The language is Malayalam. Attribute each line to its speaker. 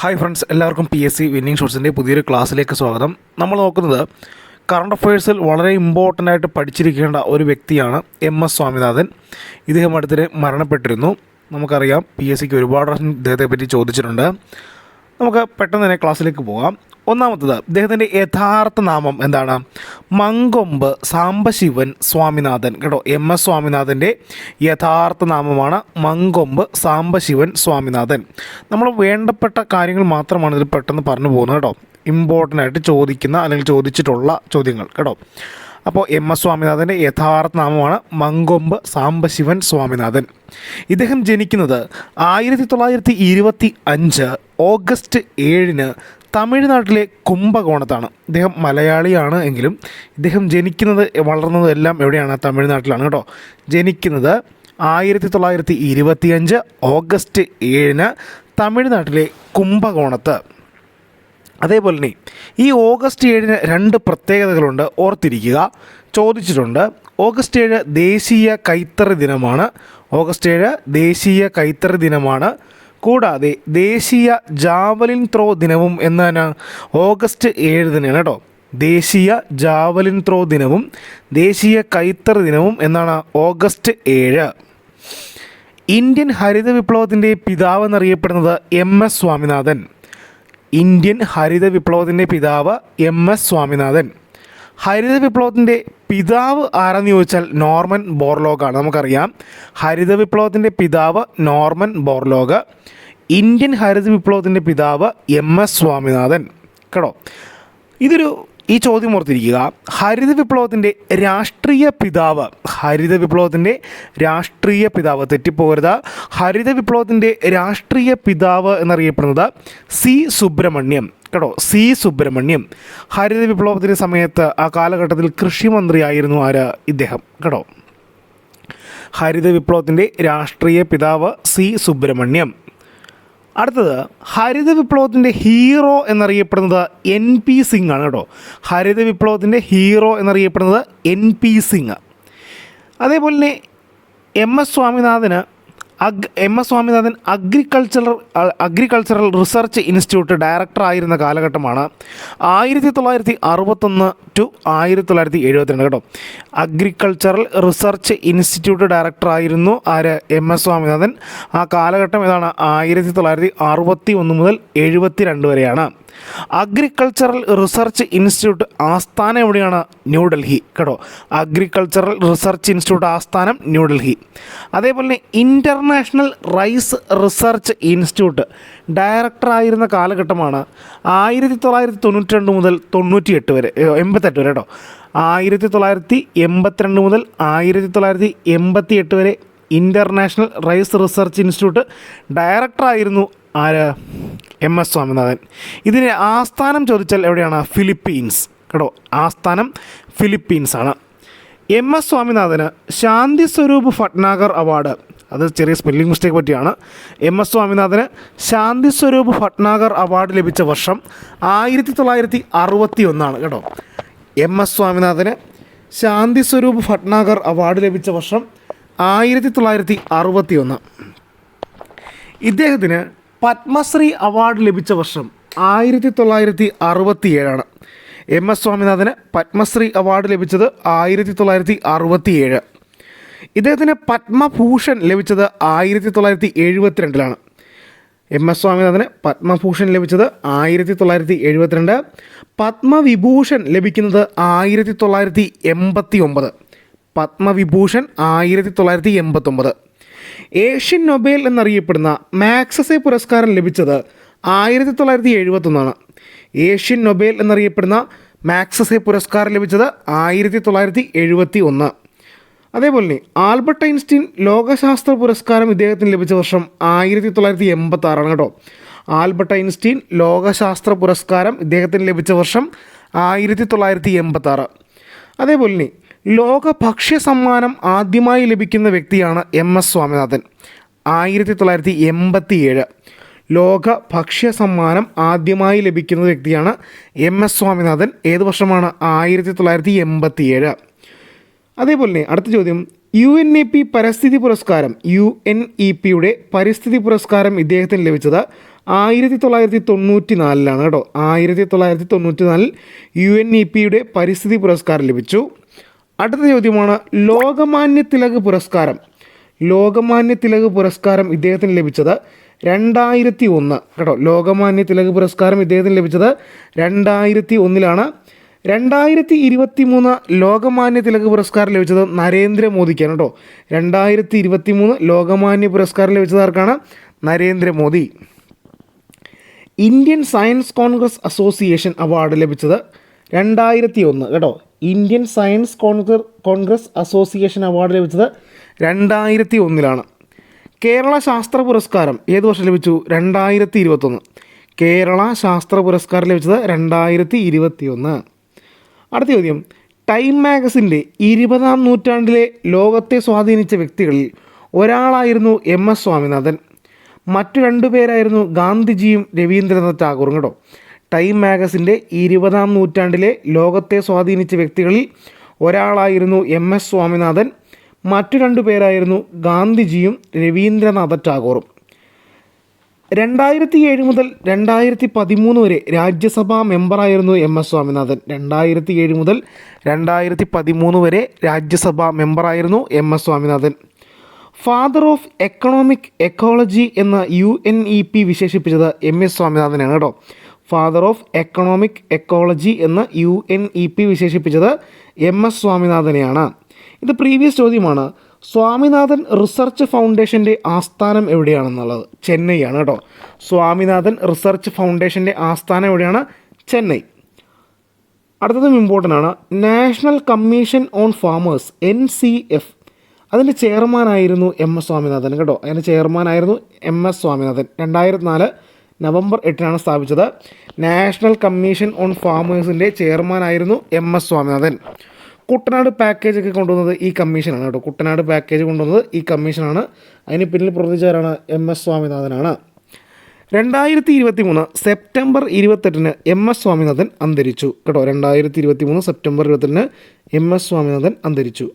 Speaker 1: ഹായ് ഫ്രണ്ട്സ് എല്ലാവർക്കും പി എസ് സി വിന്നിംഗ് ഷോട്ട്സിന്റെ പുതിയൊരു ക്ലാസ്സിലേക്ക് സ്വാഗതം. നമ്മൾ നോക്കുന്നത് കറണ്ട് അഫയേഴ്സിൽ വളരെ ഇമ്പോർട്ടന്റ് ആയിട്ട് പഠിച്ചിരിക്കേണ്ട ഒരു വ്യക്തിയാണ് എം എസ് സ്വാമിനാഥൻ. ഇദ്ദേഹം അടുത്തിടെ മരണപ്പെട്ടിരുന്നു. നമുക്കറിയാം പി എസ് സിക്ക് ഒരുപാട് പ്രാവശ്യം ഇദ്ദേഹത്തെ പറ്റി ചോദിച്ചിട്ടുണ്ട്. നമുക്ക് പെട്ടെന്ന് തന്നെ ക്ലാസ്സിലേക്ക് പോകാം. ഒന്നാമത്തത് ഇദ്ദേഹത്തിന്റെ യഥാർത്ഥ നാമം എന്താണ്? മങ്കൊമ്പ് സാംബശിവൻ സ്വാമിനാഥൻ. കേട്ടോ എം എസ് സ്വാമിനാഥന്റെ യഥാർത്ഥ നാമമാണ് മങ്കൊമ്പ് സാംബശിവൻ സ്വാമിനാഥൻ. നമ്മൾ വേണ്ടപ്പെട്ട കാര്യങ്ങൾ മാത്രമാണ് ഇതിൽ പെട്ടെന്ന് പറഞ്ഞു പോകുന്നത് കേട്ടോ. ഇമ്പോർട്ടന്റ് ആയിട്ട് ചോദിക്കുന്ന അല്ലെങ്കിൽ ചോദിച്ചിട്ടുള്ള ചോദ്യങ്ങൾ കേട്ടോ. അപ്പോൾ എം എസ് സ്വാമിനാഥന്റെ യഥാർത്ഥ നാമമാണ് മങ്കൊമ്പ് സാംബശിവൻ സ്വാമിനാഥൻ. ഇദ്ദേഹം ജനിക്കുന്നത് ആയിരത്തി തൊള്ളായിരത്തി ഇരുപത്തി അഞ്ച് ഓഗസ്റ്റ് ഏഴിന് തമിഴ്നാട്ടിലെ കുംഭകോണത്താണ്. ഇദ്ദേഹം മലയാളിയാണ് എങ്കിലും ഇദ്ദേഹം ജനിക്കുന്നത് വളർന്നതും എല്ലാം എവിടെയാണ്? തമിഴ്നാട്ടിലാണ് കേട്ടോ. ജനിക്കുന്നത് ആയിരത്തി തൊള്ളായിരത്തി ഇരുപത്തിയഞ്ച് ഓഗസ്റ്റ് ഏഴിന് തമിഴ്നാട്ടിലെ കുംഭകോണത്ത്. അതേപോലെ തന്നെ ഈ ഓഗസ്റ്റ് ഏഴിന് രണ്ട് പ്രത്യേകതകളുണ്ട്. ഓർത്തിരിക്കുക. ചോദിച്ചിട്ടുണ്ട്. ഓഗസ്റ്റ് ഏഴ് ദേശീയ കൈത്തറി ദിനമാണ്. ഓഗസ്റ്റ് ഏഴ് ദേശീയ കൈത്തറി ദിനമാണ്. കൂടാതെ ദേശീയ ജാവലിൻ ത്രോ ദിനവും എന്നാണ് ഓഗസ്റ്റ് ഏഴ് തന്നെയാണ് കേട്ടോ. ദേശീയ ജാവലിൻ ത്രോ ദിനവും ദേശീയ കൈത്തറി ദിനവും എന്നാണ് ഓഗസ്റ്റ് ഏഴ്. ഇന്ത്യൻ ഹരിത വിപ്ലവത്തിന്റെ പിതാവ് എന്നറിയപ്പെടുന്നത് എം എസ് സ്വാമിനാഥൻ. ഇന്ത്യൻ ഹരിത വിപ്ലവത്തിന്റെ പിതാവ് എം എസ് സ്വാമിനാഥൻ. ഹരിത വിപ്ലവത്തിന്റെ പിതാവ് ആരെന്ന് ചോദിച്ചാൽ നോർമൻ ബോർലോഗാണ്. നമുക്കറിയാം. ഹരിത വിപ്ലവത്തിന്റെ പിതാവ് നോർമൻ ബോർലോഗ്. ഇന്ത്യൻ ഹരിത വിപ്ലവത്തിന്റെ പിതാവ് എം എസ് സ്വാമിനാഥൻ. കേട്ടോ? ഇതൊരു ഈ ചോദ്യം ഓർത്തിരിക്കുക. ഹരിത വിപ്ലവത്തിന്റെ രാഷ്ട്രീയ പിതാവ് ഹരിത വിപ്ലവത്തിന്റെ രാഷ്ട്രീയ പിതാവ് തെറ്റിപ്പോകരുത്. ഹരിത വിപ്ലവത്തിന്റെ രാഷ്ട്രീയ പിതാവ് എന്നറിയപ്പെടുന്നത് സി സുബ്രഹ്മണ്യം. കേട്ടോ സി സുബ്രഹ്മണ്യം. ഹരിത വിപ്ലവത്തിന്റെ സമയത്ത് ആ കാലഘട്ടത്തിൽ കൃഷിമന്ത്രിയായിരുന്നു ആര് ഇദ്ദേഹം കേട്ടോ? ഹരിത വിപ്ലവത്തിന്റെ രാഷ്ട്രീയ പിതാവ് സി സുബ്രഹ്മണ്യം. അടുത്തത് ഹരിത വിപ്ലവത്തിന്റെ ഹീറോ എന്നറിയപ്പെടുന്നത് എൻ പി സിംഗ് ആണ് കേട്ടോ. ഹരിത വിപ്ലവത്തിന്റെ ഹീറോ എന്നറിയപ്പെടുന്നത് എൻ പി സിംഗ്. അതേപോലെ തന്നെ എം എസ് സ്വാമിനാഥന് അഗ് M S Swaminathan agricultural agricultural research institute director ആയിരുന്ന കാലഘട്ടമാണ് ആയിരത്തി തൊള്ളായിരത്തി അറുപത്തൊന്ന് ടു ആയിരത്തി തൊള്ളായിരത്തി എഴുപത്തിരണ്ട് കേട്ടോ. അഗ്രികൾച്ചറൽ റിസർച്ച് ഇൻസ്റ്റിറ്റ്യൂട്ട് ഡയറക്ടർ ആയിരുന്നു ആര്? M S Swaminathan. ആ കാലഘട്ടം ഏതാണ് ആയിരത്തി തൊള്ളായിരത്തി അറുപത്തി ഒന്ന് മുതൽ എഴുപത്തി രണ്ട് വരെയാണ്. അഗ്രികൾച്ചറൽ റിസർച്ച് ഇൻസ്റ്റിറ്റ്യൂട്ട് ആസ്ഥാനം എവിടെയാണ്? ന്യൂഡൽഹി കേട്ടോ. അഗ്രികൾച്ചറൽ റിസർച്ച് ഇൻസ്റ്റിറ്റ്യൂട്ട് ആസ്ഥാനം ന്യൂഡൽഹി അതേപോലെ തന്നെ international rice research institute director ആയിരുന്ന കാലഘട്ടമാണ് ആയിരത്തി തൊള്ളായിരത്തി തൊണ്ണൂറ്റി രണ്ട് മുതൽ തൊണ്ണൂറ്റിയെട്ട് വരെ എൺപത്തെട്ട് വരെ കേട്ടോ. ആയിരത്തി തൊള്ളായിരത്തി എൺപത്തിരണ്ട് മുതൽ ആയിരത്തി തൊള്ളായിരത്തി എൺപത്തി എട്ട് വരെ ഇന്റർനാഷണൽ റൈസ് റിസർച്ച് ഇൻസ്റ്റിറ്റ്യൂട്ട് ഡയറക്ടറായിരുന്നു ആര്? M S Swaminathan. ഇതിന് ആസ്ഥാനം ചോദിച്ചാൽ എവിടെയാണ്? ഫിലിപ്പീൻസ്. കേട്ടോ ആസ്ഥാനം ഫിലിപ്പീൻസ് ആണ് എം എസ് സ്വാമിനാഥന് ശാന്തി സ്വരൂപ് ഭട്നാഗർ അവാർഡ്. അത് ചെറിയ സ്പെല്ലിംഗ് മിസ്റ്റേക്ക് പറ്റിയാണ്. എം എസ് സ്വാമിനാഥന് ശാന്തി സ്വരൂപ് ഭട്നാഗർ അവാർഡ് ലഭിച്ച വർഷം ആയിരത്തി തൊള്ളായിരത്തി അറുപത്തി ഒന്നാണ് കേട്ടോ എം എസ് സ്വാമിനാഥന് ശാന്തി സ്വരൂപ് ഭട്നാഗർ അവാർഡ് ലഭിച്ച വർഷം ആയിരത്തി തൊള്ളായിരത്തി അറുപത്തി ഒന്ന് ഇദ്ദേഹത്തിന് പത്മശ്രീ അവാർഡ് ലഭിച്ച വർഷം ആയിരത്തി തൊള്ളായിരത്തി അറുപത്തി ഏഴാണ് എം എസ് സ്വാമിനാഥന് പത്മശ്രീ അവാർഡ് ലഭിച്ചത് ആയിരത്തി തൊള്ളായിരത്തി അറുപത്തി ഏഴ് ഇദ്ദേഹത്തിന് പത്മഭൂഷൺ ലഭിച്ചത് ആയിരത്തി തൊള്ളായിരത്തി എഴുപത്തിരണ്ടിലാണ് എം എസ് സ്വാമിനാഥന് പത്മഭൂഷൺ ലഭിച്ചത് ആയിരത്തി തൊള്ളായിരത്തി എഴുപത്തിരണ്ട് പത്മവിഭൂഷൺ ലഭിക്കുന്നത് ആയിരത്തി തൊള്ളായിരത്തി എൺപത്തി ഒമ്പത് പത്മവിഭൂഷൺ ആയിരത്തി തൊള്ളായിരത്തി എൺപത്തൊമ്പത് ഏഷ്യൻ നൊബേൽ എന്നറിയപ്പെടുന്ന മാക്സസെ പുരസ്കാരം ലഭിച്ചത് ആയിരത്തി തൊള്ളായിരത്തി എഴുപത്തൊന്നാണ് ഏഷ്യൻ നൊബേൽ എന്നറിയപ്പെടുന്ന മാക്സസെ പുരസ്കാരം ലഭിച്ചത് ആയിരത്തി തൊള്ളായിരത്തി എഴുപത്തി ഒന്ന് അതേപോലെ തന്നെ ആൽബർട്ട് ഐൻസ്റ്റീൻ ലോകശാസ്ത്ര പുരസ്കാരം ഇദ്ദേഹത്തിന് ലഭിച്ച വർഷം ആയിരത്തി തൊള്ളായിരത്തി എൺപത്തി ആറാണ് കേട്ടോ. ആൽബർട്ട് ഐൻസ്റ്റീൻ ലോകശാസ്ത്ര പുരസ്കാരം ഇദ്ദേഹത്തിന് ലഭിച്ച വർഷം ആയിരത്തി തൊള്ളായിരത്തി എൺപത്താറ് അതേപോലെ തന്നെ ലോക ഭക്ഷ്യ സമ്മാനം ആദ്യമായി ലഭിക്കുന്ന വ്യക്തിയാണ് എം എസ് സ്വാമിനാഥൻ. ആയിരത്തി തൊള്ളായിരത്തി എൺപത്തി ഏഴ് ലോക ഭക്ഷ്യ സമ്മാനം ആദ്യമായി ലഭിക്കുന്ന വ്യക്തിയാണ് എം എസ് സ്വാമിനാഥൻ. ഏത് വർഷമാണ്? ആയിരത്തി തൊള്ളായിരത്തി എൺപത്തി ഏഴ് അതേപോലെ തന്നെ അടുത്ത ചോദ്യം. യു എൻ ഇ പി പരിസ്ഥിതി പുരസ്കാരം യു എൻ ഇ പിയുടെ പരിസ്ഥിതി പുരസ്കാരം ഇദ്ദേഹത്തിന് ലഭിച്ചത് ആയിരത്തി തൊള്ളായിരത്തി തൊണ്ണൂറ്റി നാലിലാണ് കേട്ടോ. ആയിരത്തി തൊള്ളായിരത്തി തൊണ്ണൂറ്റി നാലിൽ യു എൻ ഇ പിയുടെ പരിസ്ഥിതി പുരസ്കാരം ലഭിച്ചു. അടുത്ത ചോദ്യമാണ് ലോകമാന്യ തിലക് പുരസ്കാരം. ലോകമാന്യ തിലക് പുരസ്കാരം ഇദ്ദേഹത്തിന് ലഭിച്ചത് രണ്ടായിരത്തി ഒന്ന് കേട്ടോ ലോകമാന്യ തിലക് പുരസ്കാരം ഇദ്ദേഹത്തിന് ലഭിച്ചത് രണ്ടായിരത്തി ഒന്നിലാണ് രണ്ടായിരത്തി ഇരുപത്തി മൂന്ന് ലോകമാന്യ തിലക് പുരസ്കാരം ലഭിച്ചത് നരേന്ദ്രമോദിക്കാണ് കേട്ടോ. രണ്ടായിരത്തി ഇരുപത്തി മൂന്ന് ലോകമാന്യ പുരസ്കാരം ലഭിച്ചത് ആർക്കാണ്? Narendra Modi. Indian science congress association award ലഭിച്ചത് രണ്ടായിരത്തി ഒന്ന് കേട്ടോ. Indian science congress congress association award ലഭിച്ചത് രണ്ടായിരത്തി ഒന്നിലാണ് കേരള ശാസ്ത്ര പുരസ്കാരം ഏത് വർഷം ലഭിച്ചു? രണ്ടായിരത്തി ഇരുപത്തൊന്ന് കേരള ശാസ്ത്ര പുരസ്കാരം ലഭിച്ചത് രണ്ടായിരത്തി ഇരുപത്തി ഒന്ന് അടുത്ത ചോദ്യം. ടൈം മാഗസിന്റെ ഇരുപതാം നൂറ്റാണ്ടിലെ ലോകത്തെ സ്വാധീനിച്ച വ്യക്തികളിൽ ഒരാളായിരുന്നു എം എസ് സ്വാമിനാഥൻ. മറ്റു രണ്ടു പേരായിരുന്നു ഗാന്ധിജിയും രവീന്ദ്രനാഥ് ടാഗോറും കേട്ടോ. ടൈം മാഗസിന്റെ ഇരുപതാം നൂറ്റാണ്ടിലെ ലോകത്തെ സ്വാധീനിച്ച വ്യക്തികളിൽ ഒരാളായിരുന്നു എം എസ് സ്വാമിനാഥൻ. മറ്റു രണ്ടു പേരായിരുന്നു ഗാന്ധിജിയും രവീന്ദ്രനാഥ ടാഗോറും. രണ്ടായിരത്തി ഏഴ് മുതൽ രണ്ടായിരത്തി പതിമൂന്ന് വരെ രാജ്യസഭാ മെമ്പറായിരുന്നു എം എസ് സ്വാമിനാഥൻ. രണ്ടായിരത്തി ഏഴ് മുതൽ രണ്ടായിരത്തി പതിമൂന്ന് വരെ Rajya Sabha മെമ്പറായിരുന്നു M S Swaminathan. Father of economic ecology എന്ന യു എൻ ഇ പി വിശേഷിപ്പിച്ചത് എം എസ് സ്വാമിനാഥനാണ് കേട്ടോ. ഫാദർ ഓഫ് എക്കണോമിക് എക്കോളജി എന്ന് യു എൻ ഇ പി വിശേഷിപ്പിച്ചത് എം എസ് സ്വാമിനാഥനെയാണ്. ഇത് പ്രീവിയസ് ചോദ്യമാണ്. സ്വാമിനാഥൻ റിസർച്ച് ഫൗണ്ടേഷന്റെ ആസ്ഥാനം എവിടെയാണെന്നുള്ളത്? ചെന്നൈയാണ് കേട്ടോ സ്വാമിനാഥൻ റിസർച്ച് ഫൗണ്ടേഷന്റെ ആസ്ഥാനം എവിടെയാണ്? ചെന്നൈ. അടുത്തതും ഇമ്പോർട്ടന്റ് ആണ്. National commission on farmers N C F അതിന്റെ ചെയർമാനായിരുന്നു എം എസ് സ്വാമിനാഥൻ കേട്ടോ. അതിന്റെ ചെയർമാനായിരുന്നു എം എസ് സ്വാമിനാഥൻ. രണ്ടായിരത്തി നാല് നവംബർ എട്ടിനാണ് സ്ഥാപിച്ചത്. നാഷണൽ കമ്മീഷൻ ഓൺ ഫാമേഴ്സിന്റെ ചെയർമാനായിരുന്നു M S Swaminathan. Kuttanad package ഒക്കെ കൊണ്ടുവന്നത് ഈ കമ്മീഷനാണ് കേട്ടോ. കുട്ടനാട് പാക്കേജ് കൊണ്ടുവന്നത് ഈ കമ്മീഷനാണ്. അതിന് പിന്നിൽ പ്രവർത്തിച്ചവരാണ് എം എസ് സ്വാമിനാഥനാണ്. രണ്ടായിരത്തി ഇരുപത്തി മൂന്ന് സെപ്റ്റംബർ ഇരുപത്തെട്ടിന് എം എസ് സ്വാമിനാഥൻ അന്തരിച്ചു. കേട്ടോ രണ്ടായിരത്തി ഇരുപത്തി മൂന്ന് സെപ്റ്റംബർ ഇരുപത്തെട്ടിന് എം എസ് സ്വാമിനാഥൻ അന്തരിച്ചു.